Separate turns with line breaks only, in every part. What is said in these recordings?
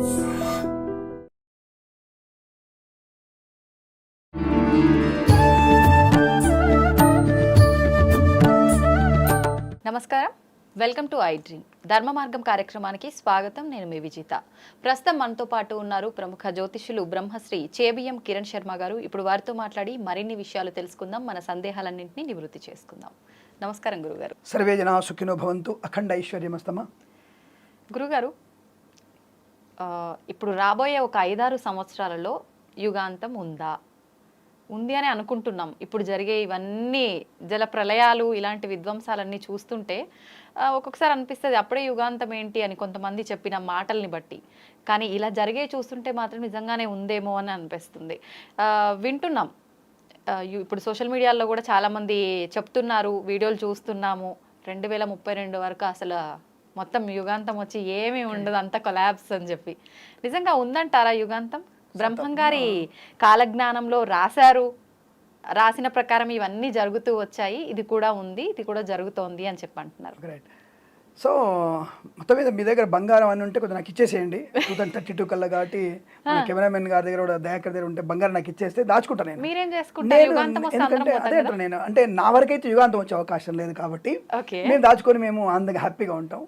నమస్కారం. Welcome to I dream. ధర్మ మార్గం కార్యక్రమానికి స్వాగతం. నేను మీ విజిత. ప్రస్తుతం మనతో పాటు ఉన్నారు ప్రముఖ జ్యోతిష్యులు బ్రహ్మశ్రీ చేబిఎం కిరణ్ శర్మ గారు. ఇప్పుడు వారితో మాట్లాడి మరిన్ని విషయాలు తెలుసుకుందాం. మన సందేహాలన్నింటినీ నివృత్తి చేసుకుందాం. నమస్కారం గురుగారు.
సర్వే జనా సుఖినో భవంతు. అఖండ ఐశ్వర్యమస్తమ.
గురుగారు ఇప్పుడు రాబోయే ఒక ఐదారు సంవత్సరాలలో యుగాంతం ఉందా? ఉంది అని అనుకుంటున్నాం. ఇప్పుడు జరిగే ఇవన్నీ జల ప్రళయాలు ఇలాంటి విధ్వంసాలన్నీ చూస్తుంటే ఒక్కొక్కసారి అనిపిస్తుంది అప్పుడే యుగాంతం ఏంటి అని కొంతమంది చెప్పిన మాటల్ని బట్టి. కానీ ఇలా జరిగే చూస్తుంటే మాత్రం నిజంగానే ఉందేమో అని అనిపిస్తుంది. వింటున్నాం. ఇప్పుడు సోషల్ మీడియాలో కూడా చాలామంది చెప్తున్నారు వీడియోలు చూస్తున్నాము. రెండు వేల ముప్పై రెండు వరకు అసలు మొత్తం యుగాంతం వచ్చి ఏమీ ఉండదు అంత కొలాబ్స్ అని చెప్పి. నిజంగా ఉందంటారా యుగాంతం? బ్రహ్మంగారి కాలజ్ఞానంలో రాశారు రాసిన ప్రకారం ఇవన్నీ జరుగుతూ వచ్చాయి ఇది కూడా ఉంది ఇది కూడా జరుగుతోంది అని చెప్పి అంటున్నారు.
సో మొత్తం మీద మీ దగ్గర బంగారం అని ఉంటే కొంచెం నాకు ఇచ్చేసేయండి. టూ థౌసండ్ థర్టీ టూ కల్లా కాబట్టి మన కెమెరామెన్ గారి దగ్గర కూడా దయాకర్ దగ్గర ఉంటే బంగారం నాకు ఇచ్చేస్తే దాచుకుంటాను నేను. ఎందుకంటే అదే? అంటాను నేను. అంటే నా వరకైతే యుగాంతం వచ్చే అవకాశం లేదు కాబట్టి మేము దాచుకొని మేము అందంగా హ్యాపీగా ఉంటాం.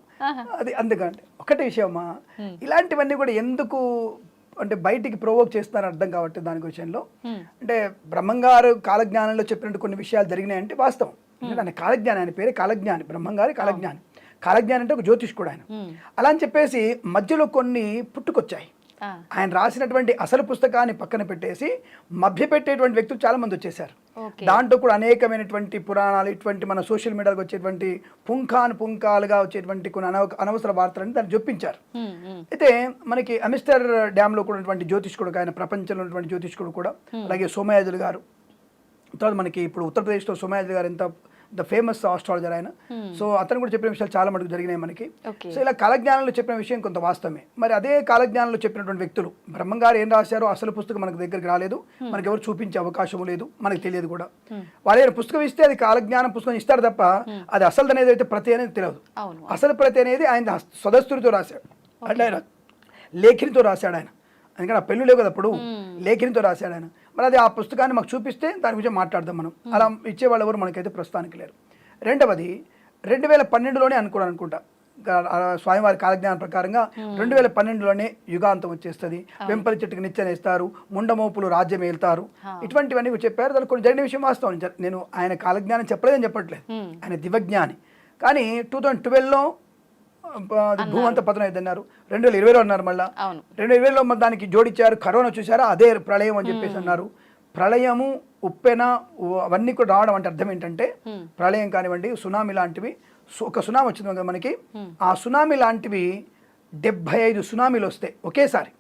అది అందుకంటే ఒకటే విషయమ్మా ఇలాంటివన్నీ కూడా ఎందుకు అంటే బయటికి ప్రొవోక్ చేస్తారని అర్థం కాబట్టి దాని విషయంలో అంటే బ్రహ్మంగారు కాలజ్ఞానంలో చెప్పినట్టు కొన్ని విషయాలు జరిగినాయంటే వాస్తవం. ఎందుకంటే కాలజ్ఞాని ఆయన పేరే కాలజ్ఞాని బ్రహ్మంగారి కాలజ్ఞాని. కాలజ్ఞాని అంటే ఒక జ్యోతిష్కుడు ఆయన. అలా అని చెప్పేసి మధ్యలో కొన్ని పుట్టుకొచ్చాయి. ఆయన రాసినటువంటి అసలు పుస్తకాన్ని పక్కన పెట్టేసి మభ్యపెట్టేటువంటి వ్యక్తులు చాలా మంది వచ్చేసారు దాంట్లో కూడా అనేకమైనటువంటి పురాణాలు ఇటువంటి మన సోషల్ మీడియాలో వచ్చేటువంటి పుంఖాను పుంఖాలుగా వచ్చేటువంటి కొన్ని అనవ అనవసర వార్తలని దాన్ని జొప్పించారు.
ఉమ్,
అయితే మనకి అమిస్టర్ డ్యామ్లో కూడా ఉన్నటువంటి జ్యోతిష్కుడు ఆయన ప్రపంచంలో ఉన్నటువంటి జ్యోతిష్కుడు కూడా అలాగే సోమయాజులు గారు. తర్వాత మనకి ఇప్పుడు ఉత్తరప్రదేశ్లో సోమయాజులు గారు ఎంత ద ఫేమస్ ఆస్ట్రాలజర్ ఆయన. సో అతను కూడా చెప్పిన విషయాలు చాలా మటుకు జరిగినాయి మనకి. సో ఇలా కాలజ్ఞానంలో చెప్పిన విషయం కొంత వాస్తవమే. మరి అదే కాలజ్ఞానంలో చెప్పినటువంటి వ్యక్తులు బ్రహ్మంగారు ఏం రాశారో అసలు పుస్తకం మనకు దగ్గరికి రాలేదు. మనకి ఎవరు చూపించే అవకాశం లేదు. మనకు తెలియదు కూడా. వాళ్ళు ఏదైనా పుస్తకం ఇస్తే అది కాలజ్ఞానం పుస్తకం ఇస్తారు తప్ప అది అసలు అనేది అయితే ప్రతి అనేది తెలియదు. అసలు ప్రతి అనేది ఆయన స్వదస్తుడితో రాశాడు. అంటే ఆయన లేఖినితో రాశాడు ఆయన. ఎందుకంటే ఆ పెళ్ళు లేవు కదా అప్పుడు. లేఖినితో రాశాడు ఆయన. మరి అది ఆ పుస్తకాన్ని మాకు చూపిస్తే దాని గురించి మాట్లాడదాం మనం. అలా ఇచ్చేవాళ్ళు ఎవరు మనకైతే ప్రస్తుతానికి లేరు. రెండవది రెండు వేల పన్నెండులోనే అనుకున్నాను అనుకుంటా స్వామివారి కాలజ్ఞానం ప్రకారంగా రెండు వేల పన్నెండులోనే యుగాంతం వచ్చేస్తుంది. వెంపలి చెట్టుకి నిచ్చెనేస్తారు ముండమోపులు రాజ్యం ఏళ్తారు ఇటువంటివన్నీ చెప్పారు. దానికి కొన్ని జరిగిన విషయం వాస్తవం. నేను ఆయన కాలజ్ఞానం చెప్పలేదని చెప్పట్లేదు. ఆయన దివజ్ఞాని కానీ టూ థౌజండ్ ట్వెల్వ్లో భూమి అంతా పతనం అయింది అన్నారు రెండు వేల ఇరవైలో అన్నారు మళ్ళా. రెండు వేల ఇరవైలో దానికి జోడించారు కరోనా చూసారా అదే ప్రళయం అని చెప్పేసి అన్నారు. ప్రళయము ఉప్పెన అవన్నీ కూడా రావడం అంటే అర్థం ఏంటంటే ప్రళయం కానివ్వండి సునామీ లాంటివి. ఒక సునామీ వచ్చింది కదా మనకి. ఆ సునామీ లాంటివి డెబ్బై ఐదు సునామీలు వస్తాయి ఒకేసారి.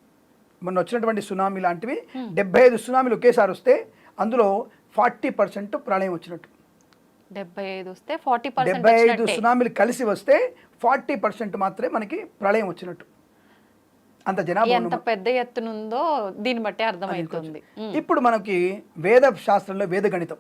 మొన్న వచ్చినటువంటి సునామీ లాంటివి డెబ్బై ఐదు సునామీలు ఒకేసారి వస్తే అందులో ఫార్టీ పర్సెంట్ ప్రళయం వచ్చినట్టు.
డెబ్బై ఐదు వస్తే ఫార్టీ
డెబ్బై ఐదు సునామీలు కలిసి వస్తే ఫార్టీ పర్సెంట్ మాత్రమే మనకి ప్రళయం వచ్చినట్టు. అంత జనాభా
ఎంత పెద్ద ఎత్తునుందో దీన్ని బట్టి అర్థమవుతుంది
ఇప్పుడు మనకి వేద శాస్త్రంలో వేద గణితం.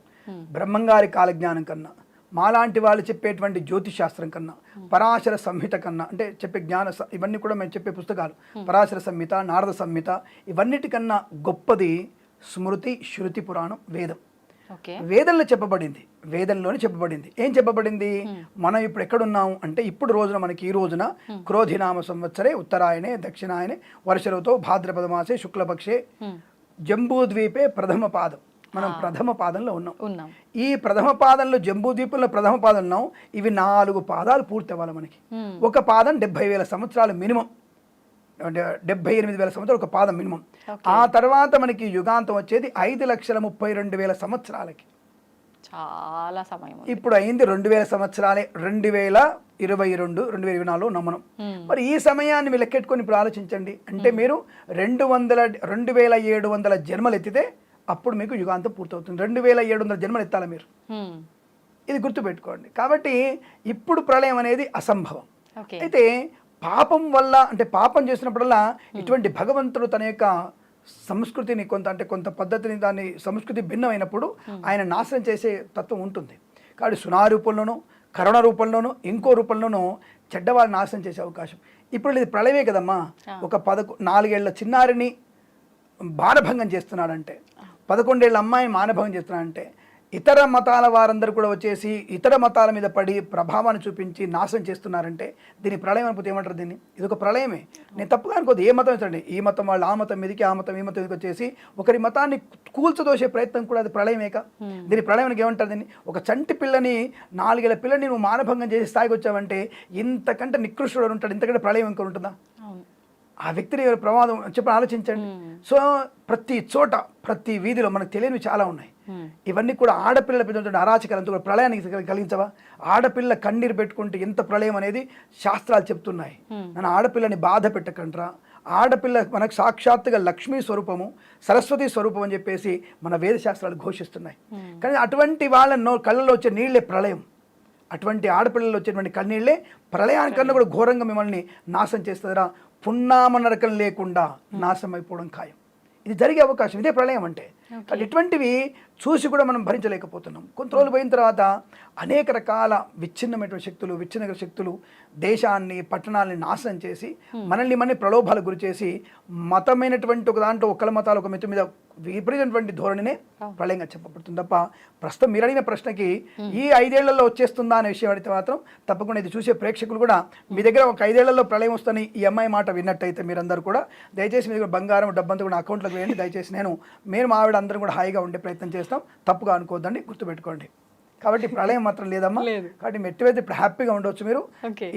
బ్రహ్మంగారి కాలజ్ఞానం కన్నా మాలాంటి వాళ్ళు చెప్పేటువంటి జ్యోతిష్ శాస్త్రం కన్నా పరాశర సంహిత కన్నా అంటే చెప్పే జ్ఞాన ఇవన్నీ కూడా మేము చెప్పే పుస్తకాలు. పరాశర సంహిత నారద సంహిత ఇవన్నిటికన్నా గొప్పది స్మృతి శృతి పురాణం వేదం. వేదంలో చెప్పబడింది. వేదంలోనే చెప్పబడింది. ఏం చెప్పబడింది? మనం ఇప్పుడు ఎక్కడున్నాం అంటే ఇప్పుడు రోజున మనకి ఈ రోజున క్రోధినామ సంవత్సరే ఉత్తరాయణే దక్షిణాయనే వర్షరుతో భాద్రపద మాసే శుక్లపక్షే జంబూద్వీపే ప్రథమ పాదం. మనం ప్రథమ పాదంలో ఉన్నాం.
ఉన్నాం.
ఈ ప్రథమ పాదంలో జంబూద్వీపంలో ప్రథమ పాదం ఉన్నాం ఇవి నాలుగు పాదాలు పూర్తి అవ్వాలి మనకి. ఒక పాదం డెబ్బై వేల సంవత్సరాలు మినిమం. అంటే డెబ్బై ఎనిమిది వేల సంవత్సరాలు ఒక పాదం మినిమం. ఆ తర్వాత మనకి యుగాంతం వచ్చేది ఐదు లక్షల ముప్పై రెండు వేల సంవత్సరాలకి.
చాలా సమయం.
ఇప్పుడు అయింది రెండు వేల సంవత్సరాలే రెండు వేల ఇరవై రెండు రెండు వేల ఇరవై నాలుగు నమ్మనం. మరి ఈ సమయాన్ని మీరు లెక్కెట్టుకొని ఇప్పుడు ఆలోచించండి. అంటే మీరు రెండు వందల రెండు వేల ఏడు వందల జన్మలు ఎత్తితే అప్పుడు మీకు యుగాంతం పూర్తవుతుంది. రెండు వేల ఏడు వందల జన్మలు ఎత్తాలి మీరు? ఇది గుర్తుపెట్టుకోండి. కాబట్టి ఇప్పుడు ప్రళయం అనేది అసంభవం. అయితే పాపం వల్ల అంటే పాపం చేసినప్పుడల్లా ఇటువంటి భగవంతుడు తన యొక్క సంస్కృతిని కొంత అంటే కొంత పద్ధతిని దాన్ని సంస్కృతి భిన్నమైనప్పుడు ఆయన నాశనం చేసే తత్వం ఉంటుంది. కాబట్టి సునా రూపంలోనూ కరుణ రూపంలోనూ ఇంకో రూపంలోనూ చెడ్డవాళ్ళని నాశనం చేసే అవకాశం. ఇప్పుడు ఇది ప్రళయమే కదమ్మా. ఒక పదకొ నాలుగేళ్ళ చిన్నారిని బాణభంగం చేస్తున్నాడంటే పదకొండేళ్ళ అమ్మాయిని మానభంగం చేస్తున్నాడంటే ఇతర మతాల వారందరూ కూడా వచ్చేసి ఇతర మతాల మీద పడి ప్రభావాన్ని చూపించి నాశనం చేస్తున్నారంటే దీని ప్రళయం అనుకుంటే ఏమంటారు దీన్ని? ఇది ఒక ప్రళయమే. నేను తప్పుగా అనుకోదు ఏ మతం ఇచ్చండి ఈ మతం వాళ్ళు ఆ మతం మీదకి ఆ మతం ఈ మతం మీదకి వచ్చేసి ఒకరి మతాన్ని కూల్చదోసే ప్రయత్నం కూడా అది ప్రళయమేక. దీని ప్రళయానికి ఏమంటారు దీన్ని? ఒక చంటి పిల్లని నాలుగేళ్ళ పిల్లని నువ్వు మానభంగం చేసి స్థాయికి వచ్చావంటే ఇంతకంటే నికృష్టుడు ఉంటాడు? ఇంతకంటే ప్రళయం ఇంకా ఉంటుందా? ఆ వ్యక్తిని ప్రమాదం చెప్పి ఆలోచించండి. సో ప్రతి చోట ప్రతి వీధిలో మనకు తెలియనివి చాలా ఉన్నాయి. ఇవన్నీ కూడా ఆడపిల్లల పెద్ద అరాచకాలంతో కూడా ప్రళయానికి కలి- కలిగించవా? ఆడపిల్ల కన్నీరు పెట్టుకుంటే ఎంత ప్రళయం అనేది శాస్త్రాలు చెప్తున్నాయి. నన్ను ఆడపిల్లని బాధ పెట్టకంట్రా ఆడపిల్ల మనకు సాక్షాత్తుగా లక్ష్మీ స్వరూపము సరస్వతి స్వరూపం అని చెప్పేసి మన వేద శాస్త్రాలు ఘోషిస్తున్నాయి కానీ అటువంటి వాళ్ళ నో కళ్ళలో వచ్చే నీళ్ళే ప్రళయం. అటువంటి ఆడపిల్లలు వచ్చేటువంటి కన్నీళ్ళే ప్రళయానికన్నా కూడా ఘోరంగా మిమ్మల్ని నాశనం చేస్తుందిరా. పున్నామ నరకం లేకుండా నాశనం అయిపోవడం ఖాయం. ఇది జరిగే అవకాశం ఇదే ప్రళయం అంటే. కానీ ఇటువంటివి చూసి కూడా మనం భరించలేకపోతున్నాం. కొంత రోజులు పోయిన తర్వాత అనేక రకాల విచ్ఛిన్నమైనటువంటి శక్తులు విచ్ఛిన్న శక్తులు దేశాన్ని పట్టణాలని నాశనం చేసి మనల్ని మన ప్రలోభాలకు గురి చేసి మతమైనటువంటి ఒక దాంట్లో ఒకళ్ళ మతాలు ఒక మిత్ర మీద విపరీతమైనటువంటి ధోరణినే ప్రళయంగా చెప్పబడుతుంది తప్ప ప్రస్తుతం మీరు అడిగిన ప్రశ్నకి ఈ ఐదేళ్ళలో వచ్చేస్తుందా అనే విషయం అడిగితే మాత్రం తప్పకుండా ఇది చూసే ప్రేక్షకులు కూడా మీ దగ్గర ఒక ఐదేళ్ళలో ప్రళయం వస్తుందని ఈ అమ్మాయి మాట విన్నట్టయితే మీరందరూ కూడా దయచేసి మీ దగ్గర బంగారం డబ్బంతా కూడా అకౌంట్లోకి వేయండి. దయచేసి నేను మేము మా ఆవిడ అందరం కూడా హాయిగా ఉండే ప్రయత్నం చేస్తాం. తప్పుగా అనుకోవద్దండి గుర్తుపెట్టుకోండి. కాబట్టి ప్రళయం మాత్రం లేదమ్మా.
లేదు.
కాబట్టి మెట్టివైతే ఇప్పుడు హ్యాపీగా ఉండొచ్చు మీరు.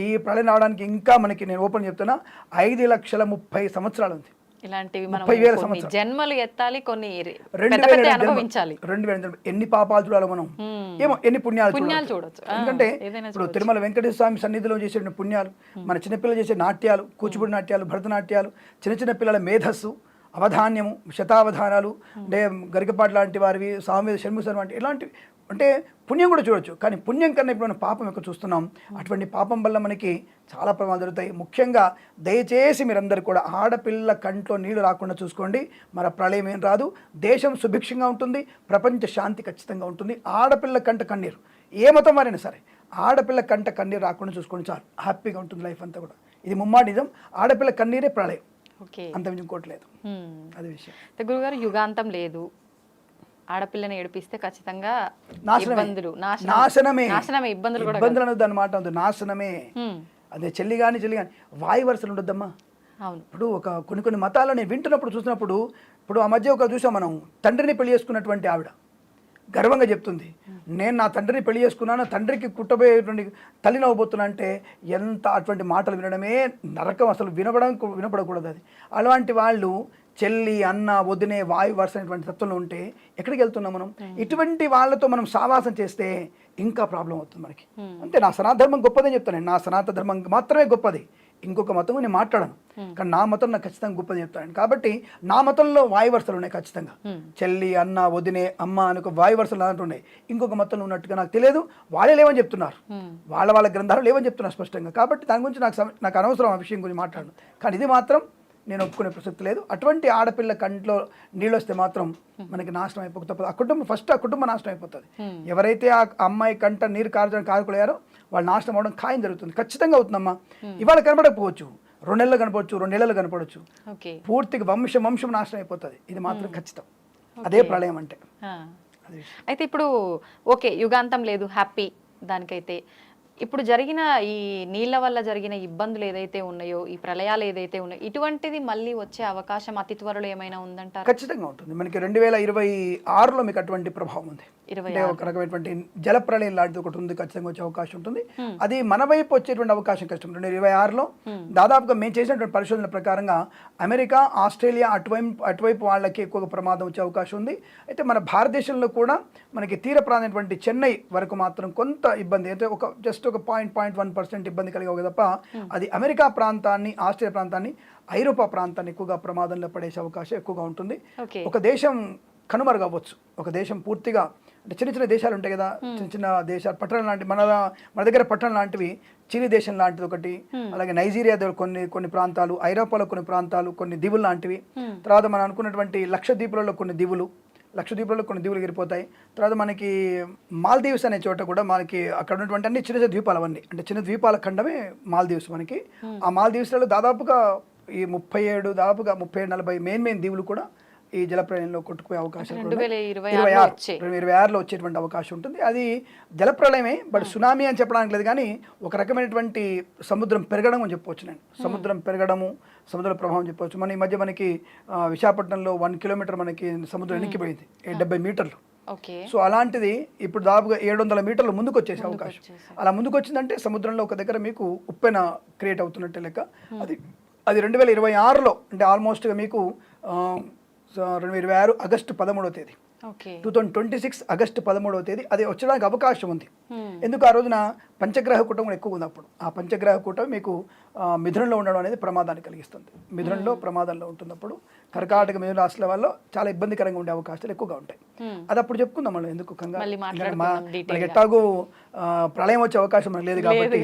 ఈ ప్రళయం రావడానికి ఇంకా మనకి నేను ఓపెన్ చెప్తున్నా ఐదు లక్షల ముప్పై సంవత్సరాలు ఉంది.
ఇలాంటివి మనం. జన్మలు ఎత్తాలి కొన్ని
రెండు
పెద్ద
వేల
అనుభవించాలి.
రెండు ఎన్ని పాపాలు చూడాలి మనం.
Hmm.
ఏమో ఎన్ని పుణ్యాలు
పుణ్యాలు
చూడొచ్చు. ఎందుకంటే ఇప్పుడు తిరుమల వెంకటేశ్వర స్వామి సన్నిధిలో చేసే పుణ్యాలు మన చిన్నపిల్లలు చేసే నాట్యాలు కూచిపూడి నాట్యాలు భరతనాట్యాలు చిన్న చిన్న పిల్లల మేధస్సు అవధాన్యము శతావధానాలు అంటే గరికపాటి లాంటి వారివి స్వామి షణ్ముఖం వంటి ఇలాంటివి అంటే పుణ్యం కూడా చూడొచ్చు. కానీ పుణ్యం కన్నా ఇప్పుడు మనం పాపం ఎక్కువ చూస్తున్నాం. అటువంటి పాపం వల్ల మనకి చాలా ప్రమాదాలు జరుగుతాయి. ముఖ్యంగా దయచేసి మీరందరూ కూడా ఆడపిల్ల కంట్లో నీళ్ళు రాకుండా చూసుకోండి. మన ప్రళయం ఏం రాదు. దేశం సుభిక్షంగా ఉంటుంది. ప్రపంచ శాంతి ఖచ్చితంగా ఉంటుంది. ఆడపిల్ల కంట కన్నీరు. ఏ మతం వారైనా సరే ఆడపిల్ల కంట కన్నీరు రాకుండా చూసుకోండి చాలు. హ్యాపీగా ఉంటుంది లైఫ్ అంతా కూడా. ఇది ముమ్మాడిజం ఆడపిల్ల కన్నీరే ప్రళయం. అంత ఇంకోటి లేదు. అది విషయం.
గురుగారు యుగాంతం లేదు. ఆడపిల్లని ఏడిపిస్తే ఖచ్చితంగా
నాశనమే.
ఇబ్బందులు. నాశనం-
నాశనమే.
నాశనమే. ఇబ్బందులు కూడా
ఇబ్బందులు అనొద్దు అనమాట నాశనమే. అదే చెల్లి కానీ చెల్లి కానీ వాయు వరుసలు ఉండొద్దమ్మా.
అవును.
ఇప్పుడు ఒక కొన్ని కొన్ని మతాల్లో నేను వింటున్నప్పుడు చూసినప్పుడు ఇప్పుడు ఆ మధ్య ఒక చూసాం మనం. తండ్రిని పెళ్ళి చేసుకున్నటువంటి ఆవిడ. గర్వంగా చెప్తుంది. నేను నా తండ్రిని పెళ్ళి చేసుకున్నాను తండ్రికి కుట్టబోయేటువంటి తల్లిని అవ్వబోతున్నా అంటే ఎంత అటువంటి మాటలు వినడమే నరకం అసలు వినపడం వినపడకూడదు అది. అలాంటి వాళ్ళు చెల్లి అన్న వదినే వాయు వరుస అనేటువంటి తత్వంలో ఉంటే ఎక్కడికి వెళ్తున్నాం మనం? ఇటువంటి వాళ్ళతో మనం సావాసం చేస్తే ఇంకా ప్రాబ్లం అవుతుంది మనకి. అంతే నా సనాతన ధర్మం గొప్పదని చెప్తాను నేను. నా సనాతన ధర్మం మాత్రమే గొప్పది. ఇంకొక మతం నేను మాట్లాడను. కానీ నా మతం నాకు ఖచ్చితంగా గొప్పది చెప్తాను. కాబట్టి నా మతంలో వాయు వరుసలు ఉన్నాయి ఖచ్చితంగా. చెల్లి అన్న వదినే అమ్మ అని ఒక వాయు వరుసలు అలాంటి ఉన్నాయి. ఇంకొక మతంలో ఉన్నట్టుగా నాకు తెలియదు. వాళ్ళే లేవని చెప్తున్నారు. వాళ్ళ వాళ్ళ గ్రంథాలు లేవని చెప్తున్నారు స్పష్టంగా. కాబట్టి దాని గురించి నాకు నాకు అనవసరం ఆ విషయం గురించి మాట్లాడను. కానీ ఇది మాత్రం నేను ఒప్పుకునే ప్రసక్తి లేదు. అటువంటి ఆడపిల్ల కంట్లో నీళ్ళు వస్తే మాత్రం మనకి నాశనం అయిపోక తప్పదు. ఆ కుటుంబం ఫస్ట్ ఆ కుటుంబం నాశనం అయిపోతుంది. ఎవరైతే ఆ అమ్మాయి కంట నీరు కాల్చడానికి కారుకులయ్యారో వాళ్ళు నాశనం అవడం ఖాయం జరుగుతుంది. ఖచ్చితంగా అవుతుందమ్మా. ఇవాళ కనపడకపోవచ్చు. రెండు నెలలు కనపడవచ్చు రెండు నెలలు కనపడవచ్చు. పూర్తిగా వంశం వంశం నాశనం అయిపోతుంది. ఇది మాత్రం ఖచ్చితం. అదే ప్రళయం అంటే.
అయితే ఇప్పుడు ఓకే యుగాంతం లేదు హ్యాపీ దానికైతే. ఇప్పుడు జరిగిన ఈ నీళ్ళ వల్ల జరిగిన ఇబ్బందులు ఏదైతే ఉన్నాయో ఈ ప్రళయాలు ఏదైతే ఉన్నాయో ఇటువంటిది మళ్ళీ వచ్చే అవకాశం అతి త్వరలో ఏమైనా ఉందంటారు?
ఖచ్చితంగా ఉంటుంది. మనకి రెండు వేల ఇరవై ఆరులో మీకు అటువంటి ప్రభావం ఉంది. అంటే ఒక రకమైనటువంటి జల ప్రళయం లాంటిది ఒకటి ఉంది ఖచ్చితంగా వచ్చే అవకాశం ఉంటుంది. అది మన వైపు వచ్చేటువంటి అవకాశం కష్టం. రెండు వేల ఇరవై ఆరులో దాదాపుగా మేము చేసినటువంటి పరిశోధనల ప్రకారంగా అమెరికా ఆస్ట్రేలియా అటువైపు అటువైపు వాళ్ళకి ఎక్కువగా ప్రమాదం వచ్చే అవకాశం ఉంది. అయితే మన భారతదేశంలో కూడా మనకి తీర ప్రాంతమైనటువంటి చెన్నై వరకు మాత్రం కొంత ఇబ్బంది. అయితే ఒక జస్ట్ ఒక పాయింట్ పాయింట్ వన్ పర్సెంట్ ఇబ్బంది కలిగే తప్ప అది అమెరికా ప్రాంతాన్ని ఆస్ట్రేలియా ప్రాంతాన్ని ఐరోపా ప్రాంతాన్ని ఎక్కువగా ప్రమాదంలో పడేసే అవకాశం ఎక్కువగా ఉంటుంది. ఒక దేశం కనుమరుగవ్వచ్చు. ఒక దేశం పూర్తిగా అంటే చిన్న చిన్న దేశాలు ఉంటాయి కదా. చిన్న చిన్న దేశాలు పట్టణం లాంటి మన మన దగ్గర పట్టణం లాంటివి చిలి దేశం లాంటిది ఒకటి. అలాగే నైజీరియా దగ్గర కొన్ని కొన్ని ప్రాంతాలు ఐరోపాలో కొన్ని ప్రాంతాలు కొన్ని దివులు లాంటివి. తర్వాత మనం అనుకున్నటువంటి లక్షద్వీపులలో కొన్ని దివులు లక్షద్వీపులలో కొన్ని దీవులు ఎగిరిపోతాయి. తర్వాత మనకి మాల్దీవ్స్ అనే చోట కూడా మనకి అక్కడ ఉన్నటువంటి అన్ని చిన్న చిన్న ద్వీపాలు అవన్నీ. అంటే చిన్న ద్వీపాల ఖండమే మాల్దీవ్స్ మనకి. ఆ మాల్దీవ్స్లలో దాదాపుగా ఈ ముప్పై ఏడు దాదాపుగా ముప్పై ఏడు నలభై మెయిన్ మెయిన్ దీవులు కూడా ఈ జలప్రలయంలో కొట్టుకునే అవకాశం
రెండు వేల. ఇరవై
ఆరు ఇరవై ఆరులో వచ్చేటువంటి అవకాశం ఉంటుంది. అది జలప్రలయమే బట్ సునామీ అని చెప్పడానికి లేదు కానీ ఒక రకమైనటువంటి సముద్రం పెరగడం అని చెప్పవచ్చు నేను. సముద్రం పెరగడము సముద్ర ప్రభావం చెప్పవచ్చు మన ఈ మధ్య మనకి విశాఖపట్నంలో వన్ కిలోమీటర్ మనకి సముద్రం ఎనికిపోయింది డెబ్బై మీటర్లు.
ఓకే.
సో అలాంటిది ఇప్పుడు దాదాపుగా ఏడు వందల మీటర్లు ముందుకు వచ్చేసే అవకాశం. అలా ముందుకు వచ్చిందంటే సముద్రంలో ఒక దగ్గర మీకు ఉప్పెన క్రియేట్ అవుతున్నట్టే లెక్క. అది అది రెండు వేల ఇరవై ఆరులో అంటే ఆల్మోస్ట్గా మీకు రెండు ఇరవై ఆరు ఆగస్టు పదమూడవ తేదీ. Two thousand twenty six August పదమూడవ తేదీ. అది వచ్చడానికి అవకాశం ఉంది. ఎందుకు ఆ రోజున పంచగ్రహ కూటం ఎక్కువ ఉంది అప్పుడు. ఆ పంచగ్రహ కూటం మీకు మిథునంలో ఉండడం అనేది ప్రమాదాన్ని కలిగిస్తుంది. మిథునంలో ప్రమాదంలో ఉంటున్నప్పుడు కర్కాటక మిథున రాశుల వల్ల చాలా ఇబ్బందికరంగా ఉండే అవకాశాలు ఎక్కువగా ఉంటాయి. అది అప్పుడు చెప్పుకుందాం మనం ఎందుకు. ఎట్టాగూ ప్రళయం వచ్చే అవకాశం మనకు లేదు కాబట్టి.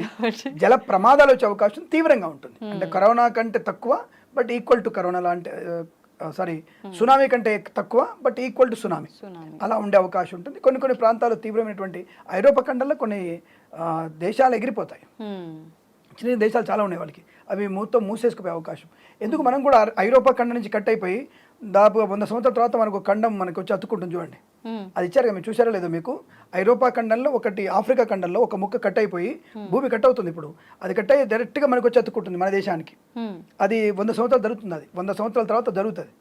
జల ప్రమాదాలు వచ్చే అవకాశం తీవ్రంగా ఉంటుంది. అంటే కరోనా కంటే తక్కువ బట్ ఈక్వల్ టు కరోనా లాంటి సారీ సునామీ కంటే తక్కువ బట్ ఈక్వల్ టు సునామీ. అలా ఉండే అవకాశం ఉంటుంది. కొన్ని కొన్ని ప్రాంతాలు తీవ్రమైనటువంటి ఐరోపా ఖండంలో కొన్ని దేశాలు ఎగిరిపోతాయి. చిన్న దేశాలు చాలా ఉన్నాయి వాళ్ళకి. అవి మొత్తం మూసేసుకుపోయే అవకాశం. ఎందుకు మనం కూడా ఐరోపా ఖండం నుంచి కట్ అయిపోయి దాదాపు వంద సంవత్సరాల తర్వాత మనకు ఖండం మనకు వచ్చి అతుక్కుంటుంది చూడండి. అది ఇచ్చారు కదా మీరు చూసారో లేదో మీకు? ఐరోపా ఖండంలో ఒకటి ఆఫ్రికా ఖండంలో ఒక ముక్క కట్ అయిపోయి భూమి కట్ అవుతుంది ఇప్పుడు. అది కట్ అయ్యి డైరెక్ట్గా మనకు వచ్చి అతుక్కుంటుంది మన దేశానికి. అది వంద సంవత్సరాలు జరుగుతుంది అది. వంద సంవత్సరాల తర్వాత జరుగుతుంది.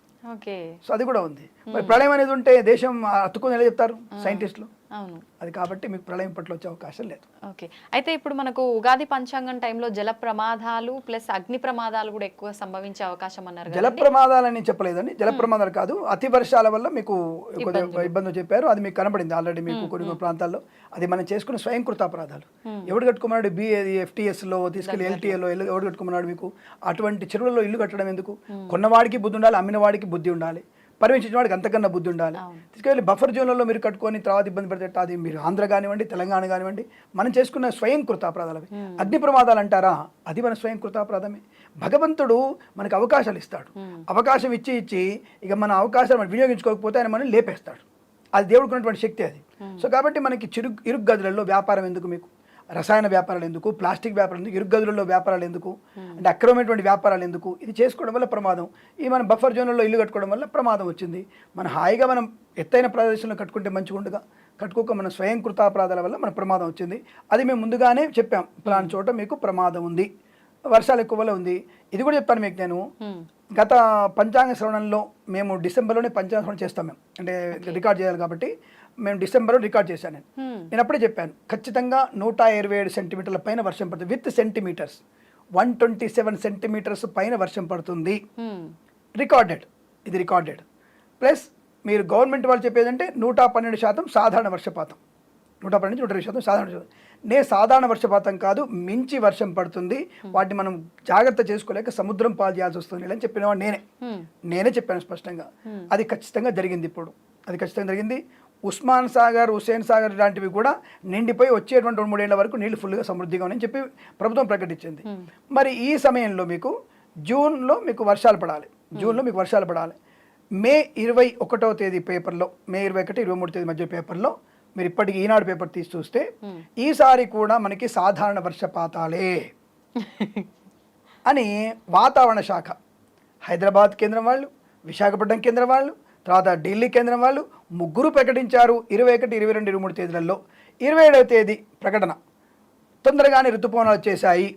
సో అది కూడా ఉంది. మరి ప్రళయం అనేది ఉంటే దేశం అతుక్కుని ఎలా చెప్తారు సైంటిస్టులు?
అవును.
అది కాబట్టి మీకు ప్రళయం పట్ల వచ్చే అవకాశం లేదు.
ఓకే. అయితే ఇప్పుడు మనకు ఉగాది పంచాంగం టైంలో జల ప్రమాదాలు ప్లస్ అగ్ని ప్రమాదాలు కూడా ఎక్కువ సంభవించే అవకాశం అన్నారు
జల ప్రమాదాలని చెప్పలేదండి. జల ప్రమాదాలు కాదు. అతి వర్షాల వల్ల మీకు కొద్దిగా ఇబ్బందులు. చెప్పారు. అది మీకు కనబడింది ఆల్రెడీ మీకు కొన్ని కొన్ని ప్రాంతాల్లో. అది మనం చేసుకున్న స్వయంకృత అపరాధాలు. ఎవడు కట్టుకున్నాడు బి ఎఫ్టీఎస్లో తీసుకెళ్ళి ఎల్టీఏలో ఎవడు కట్టుకున్నాడు మీకు? అటువంటి చెరువులలో ఇల్లు కట్టడం ఎందుకు? కొన్నవాడికి బుద్ధి ఉండాలి అమ్మిన వాడికి బుద్ధి ఉండాలి. పర్మిషన్ వాడికి అంతకన్నా బుద్ధి ఉండాలి. తీసుకెళ్ళి బఫర్ జోన్లలో మీరు కట్టుకొని తర్వాత ఇబ్బంది పడితే అది మీరు ఆంధ్ర కానివ్వండి తెలంగాణ కానివ్వండి మనం చేసుకున్న స్వయం కృతాపరాధాలు అగ్ని ప్రమాదాలు అంటారా? అది మన స్వయం కృతాపరాధమే. భగవంతుడు మనకు అవకాశాలు ఇస్తాడు. అవకాశం ఇచ్చి ఇచ్చి ఇక మన అవకాశాలు మనం వినియోగించుకోకపోతే ఆయన మనం లేపేస్తాడు. అది దేవుడికి ఉన్నటువంటి శక్తి అది. సో కాబట్టి మనకి చిరు ఇరుగు గదులలో వ్యాపారం ఎందుకు మీకు? రసాయన వ్యాపారాలు ఎందుకు? ప్లాస్టిక్ వ్యాపారం ఎందుకు? ఇరుగు గదులలో వ్యాపారాలు ఎందుకు? అంటే అక్రమమైనటువంటి వ్యాపారాలు ఎందుకు? ఇది చేసుకోవడం వల్ల ప్రమాదం. ఈ మనం బఫర్ జోన్లలో ఇల్లు కట్టుకోవడం వల్ల ప్రమాదం వచ్చింది. మన హాయిగా మనం ఎత్తైన ప్రదేశంలో కట్టుకుంటే మంచిగా ఉండగా కట్టుకోక మన స్వయం కృతాపరాధాల వల్ల మన ప్రమాదం వచ్చింది. అది మేము ముందుగానే చెప్పాం. పలానా చోట మీకు ప్రమాదం ఉంది. వర్షాలు ఎక్కువ వల్ల ఉంది. ఇది కూడా చెప్పాను మీకు నేను.
హ్మ్.
గత పంచాంగ శ్రవణంలో మేము డిసెంబర్లోనే పంచాంగ శ్రవణం చేస్తాం మేము. అంటే రికార్డ్ చేయాలి కాబట్టి మేము డిసెంబర్లో రికార్డ్ చేశాను నేను.
హ్మ్.
నేను అప్పుడే చెప్పాను ఖచ్చితంగా నూట ఇరవై ఏడు సెంటీమీటర్ల పైన వర్షం పడుతుంది. With centimetres one twenty seven centimetres పైన వర్షం పడుతుంది. రికార్డెడ్ ఇది రికార్డెడ్ ప్లస్ మీరు గవర్నమెంట్ వాళ్ళు చెప్పేదంటే నూట పన్నెండు శాతం సాధారణ వర్షపాతం. నూట పన్నెండు నూట ఇరవై శాతం సాధారణ నే సాధారణ వర్షపాతం కాదు మించి వర్షం పడుతుంది. వాటిని మనం జాగ్రత్త చేసుకోలేక సముద్రం పాలు చేయాల్సి వస్తుంది అని చెప్పిన వాడు నేనే. నేనే చెప్పాను స్పష్టంగా. అది ఖచ్చితంగా జరిగింది ఇప్పుడు. అది ఖచ్చితంగా జరిగింది. ఉస్మాన్ సాగర్ హుసేన్ సాగర్ లాంటివి కూడా నిండిపోయి వచ్చేటువంటి రెండు మూడేళ్ళ వరకు నీళ్ళు ఫుల్గా సమృద్ధిగా ఉన్నాయని చెప్పి ప్రభుత్వం ప్రకటించింది. మరి ఈ సమయంలో మీకు జూన్లో మీకు వర్షాలు పడాలి. జూన్లో మీకు వర్షాలు పడాలి. మే ఇరవై ఒకటో తేదీ పేపర్లో మే ఇరవై ఒకటి ఇరవై మూడు తేదీ మధ్య పేపర్లో మీరు ఇప్పటికి ఈనాడు పేపర్ తీసి చూస్తే ఈసారి కూడా మనకి సాధారణ వర్షపాతాలే అని వాతావరణ శాఖ హైదరాబాద్ కేంద్రం వాళ్ళు విశాఖపట్నం కేంద్రం వాళ్ళు తర్వాత ఢిల్లీ కేంద్రం వాళ్ళు ముగ్గురు ప్రకటించారు ఇరవై ఒకటి ఇరవై రెండు ఇరవై మూడు తేదీలలో. ఇరవై ఏడవ తేదీ ప్రకటన. తొందరగానే ఋతుపవనాలు వచ్చేసాయి.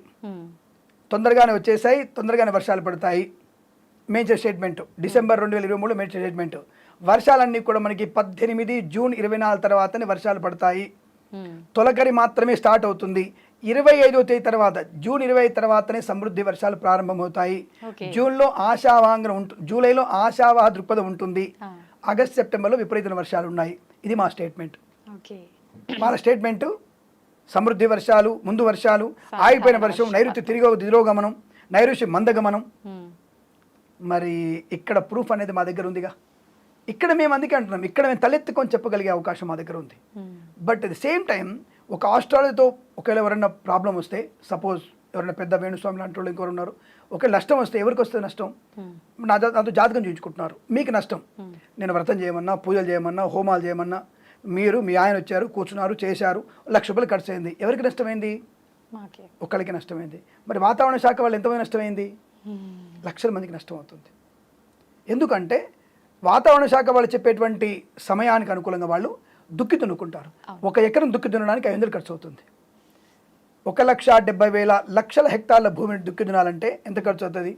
తొందరగానే వచ్చేసాయి తొందరగానే వర్షాలు పడతాయి. మేజర్ స్టేట్మెంట్ డిసెంబర్ రెండు వేల ఇరవై మూడు మేజర్ స్టేట్మెంట్. వర్షాలన్నీ కూడా మనకి పద్దెనిమిది జూన్ ఇరవై నాలుగు తర్వాతనే వర్షాలు పడతాయి. తొలకరి మాత్రమే స్టార్ట్ అవుతుంది. ఇరవై ఐదో తేదీ తర్వాత జూన్ ఇరవై తర్వాతనే సమృద్ధి వర్షాలు ప్రారంభమవుతాయి. జూన్లో ఆశావాహంగా ఉంటుంది జూలైలో ఆశావాహ దృక్పథం ఉంటుంది. ఆగస్ట్ సెప్టెంబర్లో విపరీతమైన వర్షాలు ఉన్నాయి. ఇది మా స్టేట్మెంట్. మన స్టేట్మెంట్ సమృద్ధి వర్షాలు ముందు వర్షాలు ఆగిపోయిన వర్షం నైరుతి తిరిగి తిరోగమనం నైరుతి మందగమనం. మరి ఇక్కడ ప్రూఫ్ అనేది మా దగ్గర ఉందిగా. ఇక్కడ మేము అందుకే అంటున్నాం. ఇక్కడ మేము తలెత్తుకొని చెప్పగలిగే అవకాశం మా దగ్గర ఉంది. But at the same time ఒక ఆస్ట్రాలియాతో ఒకవేళ ఎవరైనా ప్రాబ్లం వస్తే సపోజ్ ఎవరైనా పెద్ద వేణుస్వామి లాంటి వాళ్ళు ఇంకొకరు ఉన్నారు ఒకవేళ నష్టం వస్తే ఎవరికి వస్తుంది నష్టం?
హ్మ్.
నా నాతో జాతకం చూపించుకుంటున్నారు మీకు నష్టం. నేను వ్రతం చేయమన్నా పూజలు చేయమన్నా హోమాలు చేయమన్నా మీరు మీ ఆయన వచ్చారు కూర్చున్నారు చేశారు లక్ష రూపాయలు ఖర్చు అయింది. ఎవరికి నష్టమైంది?
మాకే.
ఒక్కళ్ళకి నష్టమైంది. మరి వాతావరణ శాఖ వాళ్ళు ఎంతమంది నష్టమైంది? లక్షల మందికి నష్టం అవుతుంది. ఎందుకంటే వాతావరణ శాఖ వాళ్ళు చెప్పేటువంటి సమయానికి అనుకూలంగా వాళ్ళు దుక్కి దున్నుకుంటారు. ఒక ఎకరం దుక్కి దున్నడానికి ఐదు వందలు ఖర్చు అవుతుంది. ఒక లక్ష డెబ్బై వేల లక్షల హెక్టార్ల భూమిని దుక్కి దున్నాలంటే ఎంత ఖర్చు అవుతుంది?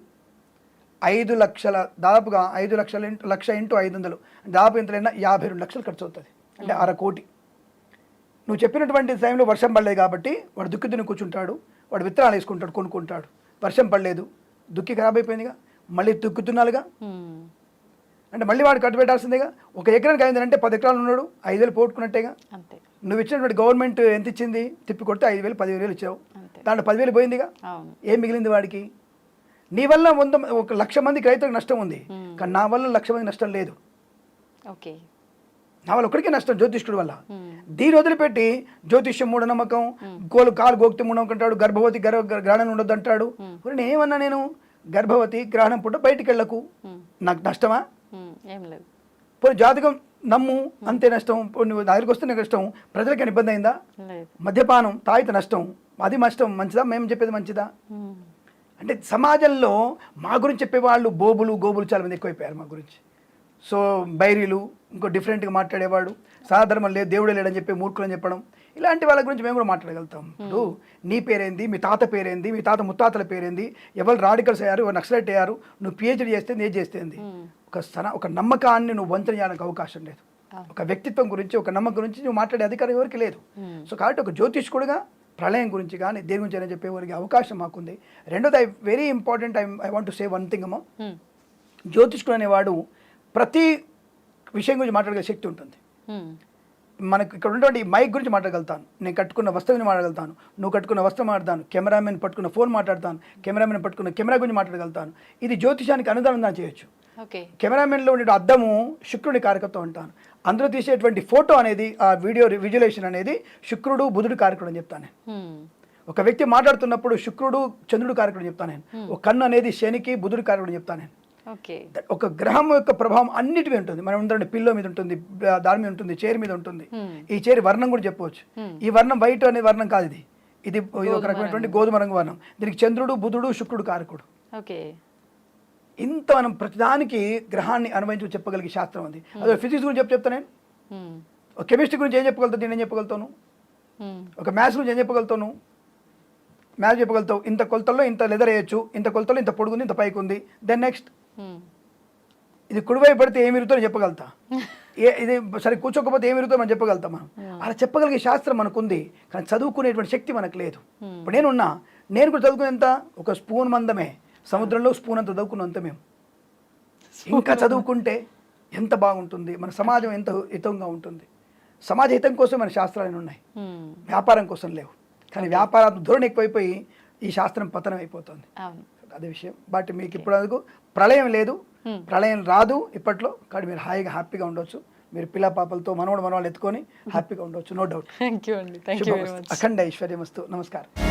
ఐదు లక్షల దాదాపుగా ఐదు లక్షల ఇంటూ లక్ష ఇంటూ ఐదు వందలు. దాదాపు ఎంతైనా యాభై రెండు లక్షలు ఖర్చు అవుతుంది. అంటే అర కోటి నువ్వు చెప్పినటువంటి టైంలో వర్షం పడలేదు కాబట్టి వాడు దుక్కి దున్ని కూర్చుంటాడు వాడు విత్తనాలు వేసుకుంటాడు కొనుక్కుంటాడు. వర్షం పడలేదు. దుక్కి ఖరాబ్ అయిపోయిందిగా. మళ్ళీ దుక్కి దున్నాలిగా.
మ్మ్.
అంటే మళ్ళీ వాడు కట్టు పెట్టాల్సిందేగా? ఒక ఎకరానికి అంటే పది ఎకరాలు ఉన్నాడు ఐదు వేలు పోగొట్టుకున్నట్టేగా?
అంతే.
నువ్వు ఇచ్చినటువంటి గవర్నమెంట్ ఎంత ఇచ్చింది? తిప్పి కొడితే ఐదు వేలు పదివేలు వేలు ఇచ్చావు దాంట్లో పదివేలు పోయిందిగా? ఏం మిగిలింది వాడికి? నీ వల్ల వంద ఒక లక్ష మందికి రైతులకు నష్టం ఉంది. కానీ నా వల్ల లక్ష మంది నష్టం లేదు.
ఓకే.
నా వల్ల ఒకడికే నష్టం జ్యోతిష్కుడి వల్ల. దీని వదిలిపెట్టి జ్యోతిష్యం మూఢనమ్మకం గోలు కాలు గోక్తి మూఢనమ్మకం అంటాడు గర్భవతి గర్భ గ్రహణం ఉండొద్దు అంటాడు మరి నేను ఏమన్నా నేను గర్భవతి గ్రహణం పుట్ట బయటికి వెళ్ళకు. నాకు నష్టమా.
ఏం లేదు
పోనీ జాతకం నమ్ము అంతే నష్టం. పోనీ నువ్వు దగ్గరికి వస్తే నీకు నష్టం. ప్రజలకి ఇబ్బంది అయిందా? మద్యపానం తాగితే నష్టం. అది నష్టం. మంచిదా? మేము చెప్పేది మంచిదా. అంటే సమాజంలో మా గురించి చెప్పేవాళ్ళు బోబులు గోబులు చాలా మంది ఎక్కువైపోయారు మా గురించి. సో బైరీలు ఇంకో డిఫరెంట్గా మాట్లాడేవాడు. సాధారణ లేదు దేవుడే లేడని చెప్పి మూర్ఖులని చెప్పడం. ఇలాంటి వాళ్ళ గురించి మేము కూడా మాట్లాడగలుగుతాం. ఇప్పుడు నీ పేరేంది? మీ తాత పేరేంది? మీ తాత ముత్తాతల పేరేంది? ఎవరు రాడికల్స్ అయ్యారు? ఎవరు నక్సలైట్ అయ్యారు? నువ్వు పిహెచ్డీ చేస్తే ఏం చేస్తేంది ఒక సన ఒక నమ్మకాన్ని నువ్వు వంచన చేయడానికి అవకాశం లేదు. ఒక వ్యక్తిత్వం గురించి ఒక నమ్మకం గురించి నువ్వు మాట్లాడే అధికారం ఎవరికి లేదు. సో కాబట్టి ఒక జ్యోతిష్కుడుగా ప్రళయం గురించి కానీ దేని గురించి అని చెప్పేవారికి అవకాశం మాకుంది. రెండోది I very important I I want to say one thing అమ్మా.
మ్మ్.
జ్యోతిష్కుడు అనేవాడు ప్రతి విషయం గురించి మాట్లాడే శక్తి ఉంటుంది. మనకు ఇక్కడ ఉన్నటువంటి మైక్ గురించి మాట్లాడగలుగుతాను. నేను కట్టుకున్న వస్తువుని మాట్లాడగలుగుతాను. నువ్వు కట్టుకున్న వస్త్రం మాట్లాడతాను. కెమెరామెన్ పట్టుకున్న ఫోన్ మాట్లాడతాను. కెమెరామెన్ పట్టుకున్న కెమెరా గురించి మాట్లాడగలుగుతాను. ఇది జ్యోతిషానికి అనుదానం చేయొచ్చు. కెమెరామెన్లో ఉండే అద్దము శుక్రుడి కారకత్వం అంటాను. అందులో తీసేటువంటి ఫోటో అనేది ఆ వీడియో విజువలేషన్ అనేది శుక్రుడు బుధుడు కారకుడు అని చెప్తాను నేను. ఒక వ్యక్తి మాట్లాడుతున్నప్పుడు శుక్రుడు చంద్రుడు కారకుడు చెప్తాను నేను. ఒక కన్ను అనేది శనికి బుధుడు కారకుడు చెప్తాను నేను. ఒక గ్రహం యొక్క ప్రభావం అన్నిటి మీద ఉంటుంది. మనం ఉందండి పిల్లో మీద ఉంటుంది దాని మీద ఉంటుంది చైర్ మీద ఉంటుంది. ఈ చైర్ వర్ణం కూడా చెప్పవచ్చు. ఈ వర్ణం వైట్ అనే వర్ణం కాదు ఇది. ఇది ఇది ఒక రకమైనటువంటి గోధుమ రంగు వర్ణం. దీనికి చంద్రుడు బుధుడు శుక్రుడు కారకుడు.
ఓకే.
ఇంత మనం ప్రతిదానికి గ్రహాన్ని అనుభవించి చెప్పగలిగే శాస్త్రం ఉంది. అదే ఫిజిక్స్ గురించి చెప్పు చెప్తా నేను. ఒక కెమిస్ట్రీ గురించి ఏం చెప్పగలుగుతావు? నేను ఏం చెప్పగలుగుతాను
మ్మ్.
ఒక మ్యాథ్స్ గురించి ఏం చెప్పగలుగుతావు? మ్యాథ్స్ చెప్పగలుగుతావు. ఇంత కొలతల్లో ఇంత లెదర్ వేయచ్చు. ఇంత కొలతల్లో ఇంత పొడుగుంది ఇంత పైకి ఉంది. Then next. ఇది కుడివైపు పడితే ఏమి ఇరుతో చెప్పగలుగుతా. ఏ ఇది సరే కూర్చోకపోతే ఏమి ఇరుతో మనం చెప్పగలుగుతాం మనం. అలా చెప్పగలిగే శాస్త్రం మనకుంది కానీ చదువుకునేటువంటి శక్తి మనకు లేదు. ఇప్పుడు నేనున్నా. నేను కూడా చదువుకునేంత? ఒక స్పూన్ మందమే. సముద్రంలో స్పూన్ అంత చదువుకున్నంత మేము. ఇంకా చదువుకుంటే ఎంత బాగుంటుంది? మన సమాజం ఎంత హితంగా ఉంటుంది? సమాజ హితం కోసం మన శాస్త్రాలు ఉన్నాయి. వ్యాపారం కోసం లేవు. కానీ వ్యాపార ధోరణి ఎక్కువైపోయి ఈ శాస్త్రం పతనం అయిపోతుంది అదే విషయం. బట్ మీకు ఇప్పుడు అందుకు ప్రళయం లేదు. ప్రళయం రాదు ఇప్పట్లో. కానీ మీరు హాయిగా హ్యాపీగా ఉండొచ్చు. మీరు పిల్ల పాపలతో మనవడు మనవాళ్ళు ఎత్తుకొని హ్యాపీగా ఉండొచ్చు. No doubt. అఖండ ఐశ్వర్యమస్తు. నమస్కారం.